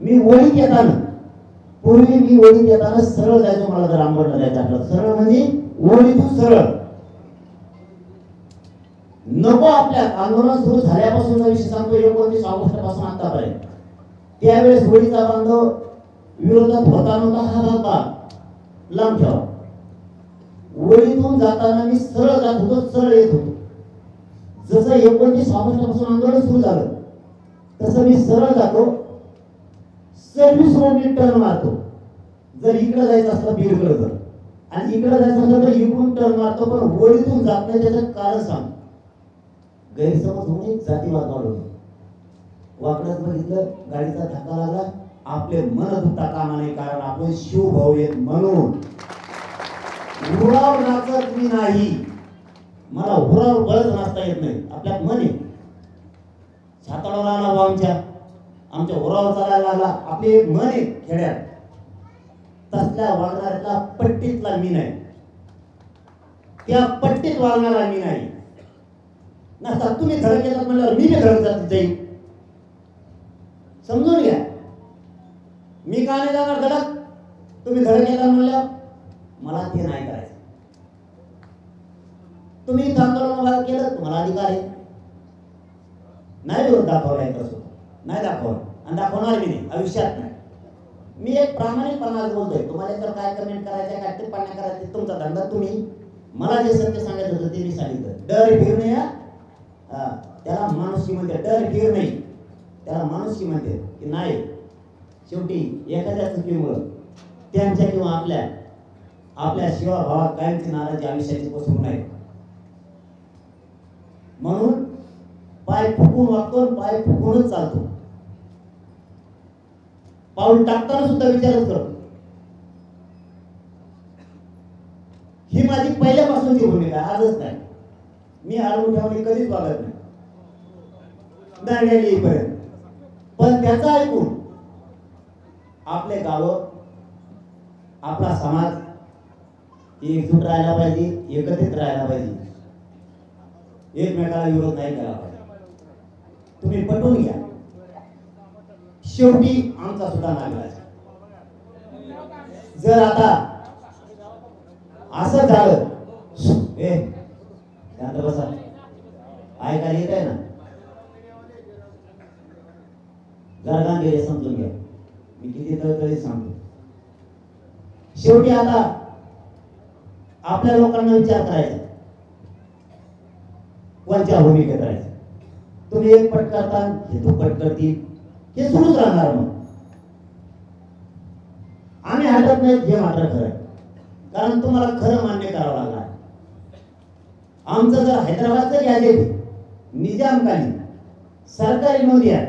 मी वळीत येताना पूर्वी मी वळीत येताना सरळ जायचो मला जर आंबडला जायचं सरळ म्हणजे वळीतून सरळ. नको आपल्या आंदोलन सुरू झाल्यापासून विषय सांगतो एकोणतीस ऑगस्टपासून आतापर्यंत त्यावेळेस होळीचा बांधव विरोधात होता नव्हता हा भाग लांब ठेवा. वळीतून जाताना मी सरळ जात होतो सरळ येत होतो. जसं एकोणतीस ऑगस्टपासून आंदोलन सुरू झालं तसं मी सरळ जातो. सर्व्हिस रोडने टर्न मारतो. जर इकडे जायचं असलं बीडकडे जर आणि इकडे जायचं असलं तर इकडून टर्न मारतो पण वळीतून जात नाही त्याचं कारण सांग. गैरसमज होऊन एक जातीवाद वाढवतो वाकडत बघितलं गाडीचा धक्का लागला आपले मन दुखता कामा नाही कारण आपण शिवभाऊ आहेत म्हणून. हुराव नाचत मी नाही. मला हुराव बळच नाचता येत नाही. आपल्यात मन आहे. छाताळाला आला आमच्या. आमच्या ओराव चालायला लागला. आपले मन आहे खेड्यात. तसल्या वागणाऱ्यातला पट्टीतला मी नाही. त्या पट्टीत वागणारा मी नाही. नसता तुम्ही धडक येतात म्हणल्यावर मी बी धडक जात जाईल समजून घ्या. मी का नाही जाणार धडक? तुम्ही धडक येतात म्हणल्यावर मला ते नाही करायचं. तुम्ही आंदोलन केलं तुम्हाला अधिकार आहे. नाही विरोध दाखवला आहे तसं नाही दाखवत. आणि दाखवणार मी नाही. आयुष्यात नाही. मी एक प्रामाणिकपणा बोलतोय. तुम्हाला तर काय कमेंट करायचं काय टिप्पण्या करायचं तुमचा धंदा तुम्ही. मला जे सत्य सांगायचं होतं ते मी सांगितलं. डर भीर नाही त्याला माणुसकी म्हणते. डर भीर नाही त्याला माणुसकी म्हणते की नाही शेवटी एखाद्या चुकीमुळं त्यांच्या किंवा आपल्या आपल्या शिवा भावात कायमची नाराजी आयुष्याची पसरू नये. म्हणून पाय फुकून वागतो आणि पाय फुकूनच चालतो. पाऊल टाकताना सुद्धा विचारच करतो ही माझी पहिल्यापासूनची भूमिका आजच नाही. मी हळू ठेवणे कधीच वागत नाही. गेली येईपर्यंत. पण त्याचं ऐकून आपले गाव आपला समाज एकजूट राहायला पाहिजे एकत्रित राहायला पाहिजे. एकमेकाला विरोध नाही केला पाहिजे तुम्ही पटवून घ्या. शेवटी आमचा सुद्धा नागराज जर आता असं झालं ए बसा. ऐकायला येत आहे ना? जरा गेले समजून घ्या. मी किती तळतळी सांगतो. शेवटी आता आपल्या लोकांना विचार करायचा. कोणत्या भूमिकेत राहायचं. तुम्ही एक पट करता हे दुप्पट करतील हे सुरूच राहणार मग. आम्ही हटत नाही हे मात्र खरं आहे. कारण तुम्हाला खरं मान्य करावं लागणार. आमचं जर हैदराबादचं यादीत निजामकालीन सरकारी नोंदी आहे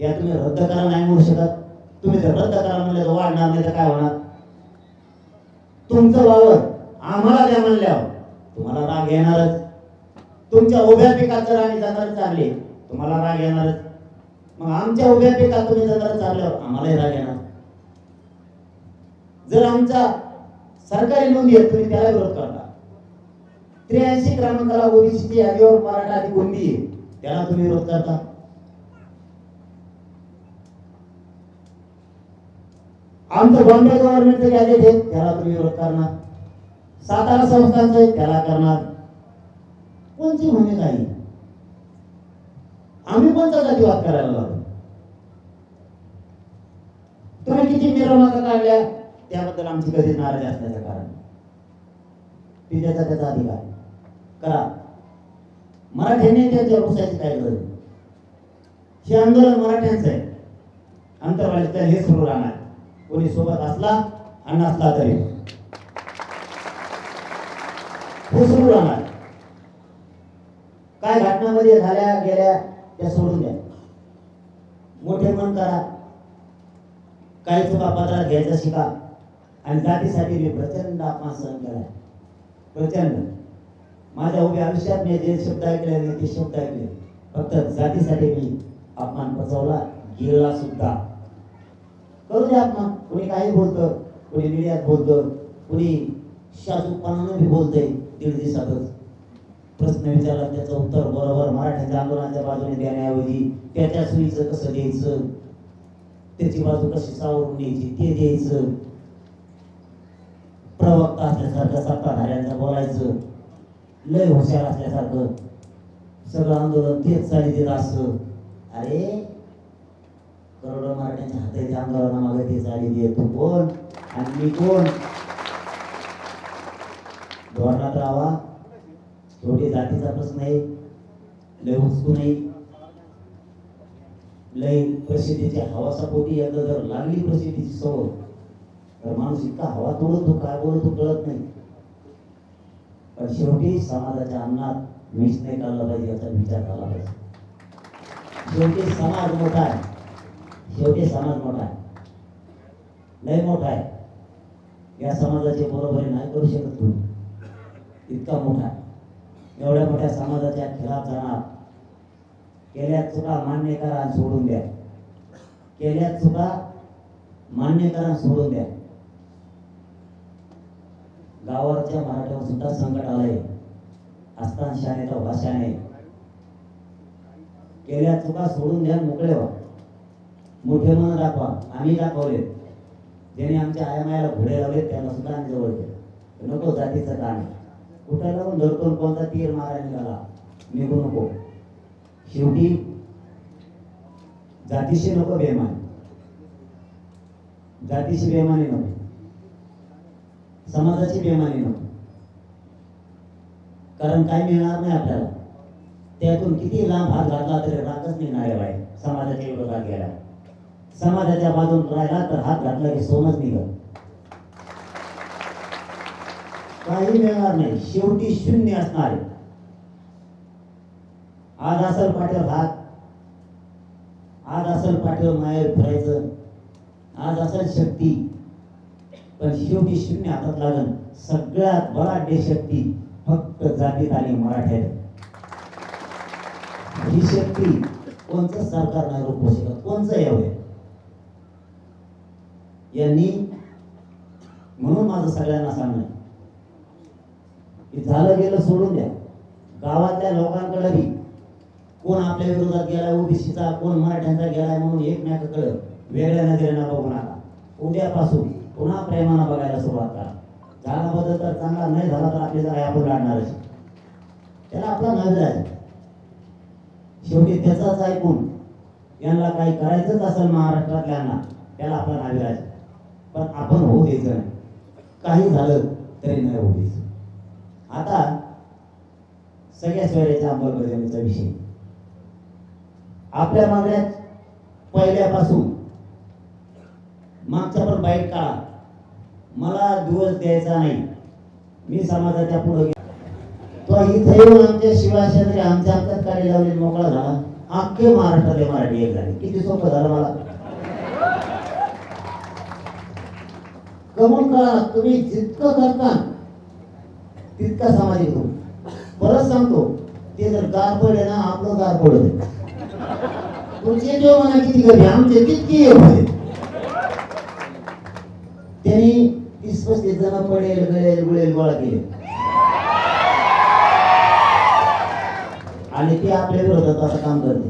त्या तुम्ही रद्द करा नाही म्हणू शकत. तुम्ही जर रद्द करा म्हणलं तर वाढणार नाही तर काय होणार? तुमचं वावर आम्हाला द्या म्हणल्यावर तुम्हाला राग येणारच. तुमच्या उभ्या पिकात जर आम्ही जनावर चालले तुम्हाला राग येणारच मग आमच्या उभ्या पिकात तुम्ही जनावर चालल्यावर आम्हालाही राग येणार. जर आमचा सरकारी नोंदी आहे तुम्ही त्याला विरोध करता. त्र्याऐंशी क्रमांकाला ओबीसीची यादीवर मराठा आधी कोणती आहे त्याला तुम्ही विरोध करता. आमचं बॉम्बे गव्हर्नमेंटचं यादीत आहे त्याला तुम्ही विरोध करणार. सातारा संस्थांचं त्याला करणार. कोणची भूमिका आहे? आम्ही कोणता जातीवाद करायला लागलो? तुम्ही किती मिरवणुका काढल्या? त्याबद्दल आमची कधी नाराजी असल्याचं कारण. ती त्याचा अधिकार. करा. मराठ्यांनी त्यांच्यावर बसायची काय गरज? हे आंदोलन मराठ्यांचं आहे. अंतरवालीचं हे सुरू राहणार. कोणी सोबत असला आणि नसला तरी. हे सुरू राहणार. काय घटनामध्ये झाल्या गेल्या त्या सोडून द्या. मोठे मन करा काही चुका पत्रात घ्यायचा शिका. आणि जातीसाठी मी प्रचंड अपमान सहन केलाय. प्रचंड. माझ्या उभ्या आयुष्यात मी जे शब्द ऐकले ते शब्द ऐकले फक्त जातीसाठी मी अपमान पचवला गिळला सुद्धा. करू द्या अपमान. कोणी काही बोलतं कोणी मीडियात बोलतं कोणी शासूकपणानं बी बोलतंय दीड दिवसातच. प्रश्न विचारला त्याचं उत्तर बरोबर मराठीच्या आंदोलनाच्या बाजूने देण्याऐवजी त्याच्या सुईचं कसं द्यायचं त्याची बाजू कशी सावरून द्यायची ते द्यायचं प्रवक्ता असल्यासारखं सत्ताधाऱ्यांचं बोलायचं. लय हुशार असल्यासारखं. सगळं आंदोलन तेच चाली देत असं अरे करोडो मराठ्यांच्या हाताच्या आंदोलनामागे ते चाली देत. तू कोण? आणि मी कोण? धोरणात राहावा. शेवटी जातीचा प्रश्न आहे लय हुसकू नाही. लय प्रसिद्धीच्या हवासापोटी एकदा जर लागली प्रसिद्धीची सवय तर माणूस इतका हवा तोडतो काय बोलतो कळत नाही. पण शेवटी समाजाच्या अन्नात मीच नाही काढला पाहिजे याचा विचार झाला पाहिजे. शेवटी समाज मोठा आहे. शेवटी समाज मोठा आहे. लय मोठा आहे. या समाजाचे बरोबरी नाही करू शकत तुम्ही. इतका मोठा आहे. एवढ्या मोठ्या समाजाच्या खिलाफ जाणार केल्या चुका मान्य करा आणि सोडून द्या. केल्या चुका मान्य करा आणि सोडून द्या. गावावरच्या मराठ्यावर सुद्धा संकट आलंय. असताना शाने तर भाषाने केल्या चुका सोडून द्या मोकळे व्हा. मोठे मन दाखवा. आम्ही दाखवले. ज्याने आमच्या आयामायाला घोडे लावले त्याला सुद्धा आम्ही जवळ नको जातीचं काम आहे. कुठं लावून धरतो कोणता तीर मारायला निघाला? निघू नको. शेवटी जातीशी नको बेमान. जातीशी बेमानी नको. समाजाची बेमानी नको. कारण काय मिळणार नाही आपल्याला? त्यातून किती लांब हात घातला तरी रागच निघणार आहे बाई. समाजाच्या विरोधात गेला समाजाच्या बाजून राहिला तर हात घातला की सोनच निघत. काही मिळणार नाही. शेवटी शून्य असणार आहे. आज असल पाठीवर हात आज असल पाठीवर माहेर फिरायचं आज असल शक्ती पण शेवटी शून्य हातात लागल सगळ्यात बलाढ्य शक्ती फक्त जातीत आणि मराठ्यात ही शक्ती कोणतं सरकार नाही रोखू शकत? कोणचं एवढे यांनी म्हणून माझं सगळ्यांना सांगणं की झालं गेलं सोडून द्या. गावातल्या लोकांकडे बी कोण आपल्या विरोधात गेलाय ओबीसीचा कोण मराठ्यांचा गेलाय म्हणून एकमेकाकडे वेगळ्या नजरेनं बघू नका. उद्यापासून पुन्हा प्रेमानं बघायला सुरुवात करा. झाला बदल तर चांगला नाही झाला तर आपली जरा आपण काढणारच त्याला आपला नाविलाज आहे. शेवटी त्याचाच ऐकून यांना काही करायचंच असेल महाराष्ट्रातल्यांना त्याला आपला नाविलाज आहे. पण आपण होऊ द्यायचं नाही काही झालं तरी नाही होऊ द्यायचं आता सगळ्या सोयऱ्याच्या अंमलबजावणीचा विषय. आपल्या मागण्यात पहिल्यापासून मागचा पण बाईट काळा. मला दिवस द्यायचा नाही. मी समाजाच्या पुढे तो इथे येऊन आमच्या शिवाशेत्री आमच्या अंतर कार्य लावले मोकळा झाला. अख्खे महाराष्ट्रातले मराठी एक झाले. किती सोपं झालं मला. कमल करा तुम्ही जितकं करता तितका सामाजिक होऊ परत सांगतो ते जर गार पडले ना आपलं गार पडत तुमचे जो म्हणा किती कमी आमचे तितकी होते त्यांनी तीस पस्तीस जण पडेल गळेल गुळेल गोळा केले. आणि ते आपल्या विरोधात असं काम करते.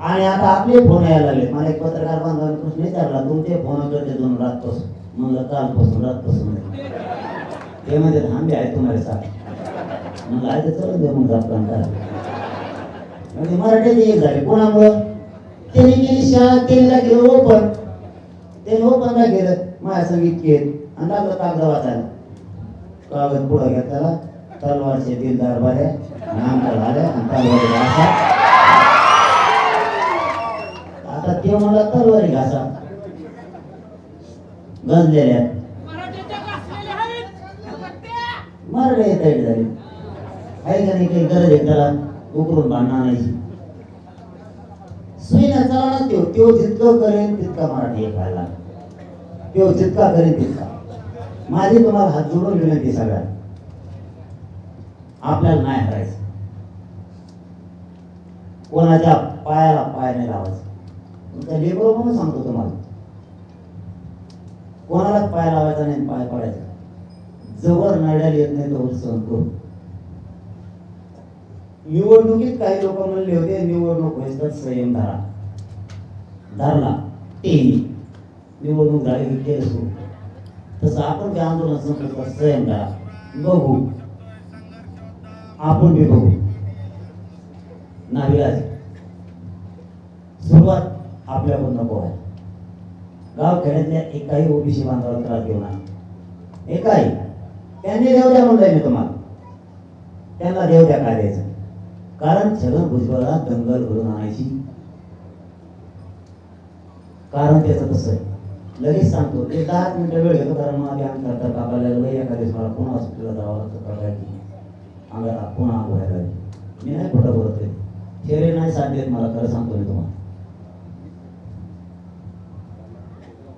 आणि आता आपले फोन यायला लागले. मला एक पत्रकार बांधवाने प्रश्न विचारला तुमचे फोन करते दोन रातपासून. म्हणलं कालपासून रातपासून. ते म्हणजे थांबे आहे तुम्हाला साथ. मग आहे तर चला दे मग जात काम करा म्हणजे मराठीत एक झाले. कोणामुळं? त्यांनी केली शाळा केलीला गेलं ओपन. ते ओपनला गेलं माझ्या संगीत केलं. आणि लागलं कागद वाचायला कागद पुढं घेतला तलवारचे दिलदार बरे नाम झाल्या आणि तलवारी घासा. आता ते मला तलवारी घासा. गंजलेल्या मराठ्याच्या गाजलेल्या आहेत नमस्ते. मारले येत झाले आहे का नाही काही गरज आहे त्याला उकरून भांडणं आणायची सुईना चला ना त्यो त्यो जितकं करेन तितका मराठी एक व्हायला त्यो जितका करेन तितका। माझी तुम्हाला हात जोडून विनंती सगळ्यात आपल्याला नाही हरायचं। कोणाच्या पायाला पाय नाही लावायचं। त्या लेबर म्हणून सांगतो तुम्हाला। कोणालाच पाय लावायचा नाही पाय पडायचा। जवळ नड्याला येत नाही तोवर सहन करू निवडणुकीत काही लोक म्हणले होते निवडणूक व्हायचं संयम धरा. धरला. ते निवडणूक झाली की केलं सुरू. तसं आपण ते आंदोलन संपलं संयम धरा. बघू. आपण बी बघू. नाविलाज सुरुवात आपल्याकडून नको आहे. गाव खेड्यातल्या एकाही ओबीसी बांधवाला त्रास देऊ नका. एकाही. त्यांनी देव द्या म्हणलंय मी तुम्हाला. त्यांना देव द्या काय द्यायचं? कारण छगन भुजबळला दंगल घडून आणायची. कारण त्याचं तसं आहे. लगेच सांगतो ते दहा मिनिटं वेळ घेतो कारण मला आमच्या हातात कापायला लागलं एखाद्या दिवस मला पुन्हा हॉस्पिटलला जावं लागतं कळलं की. अंगाला पुन्हा आग मी नाही खोटं बोलत आहे. थेरे नाही साथ देत मला खरं सांगतो मी तुम्हाला.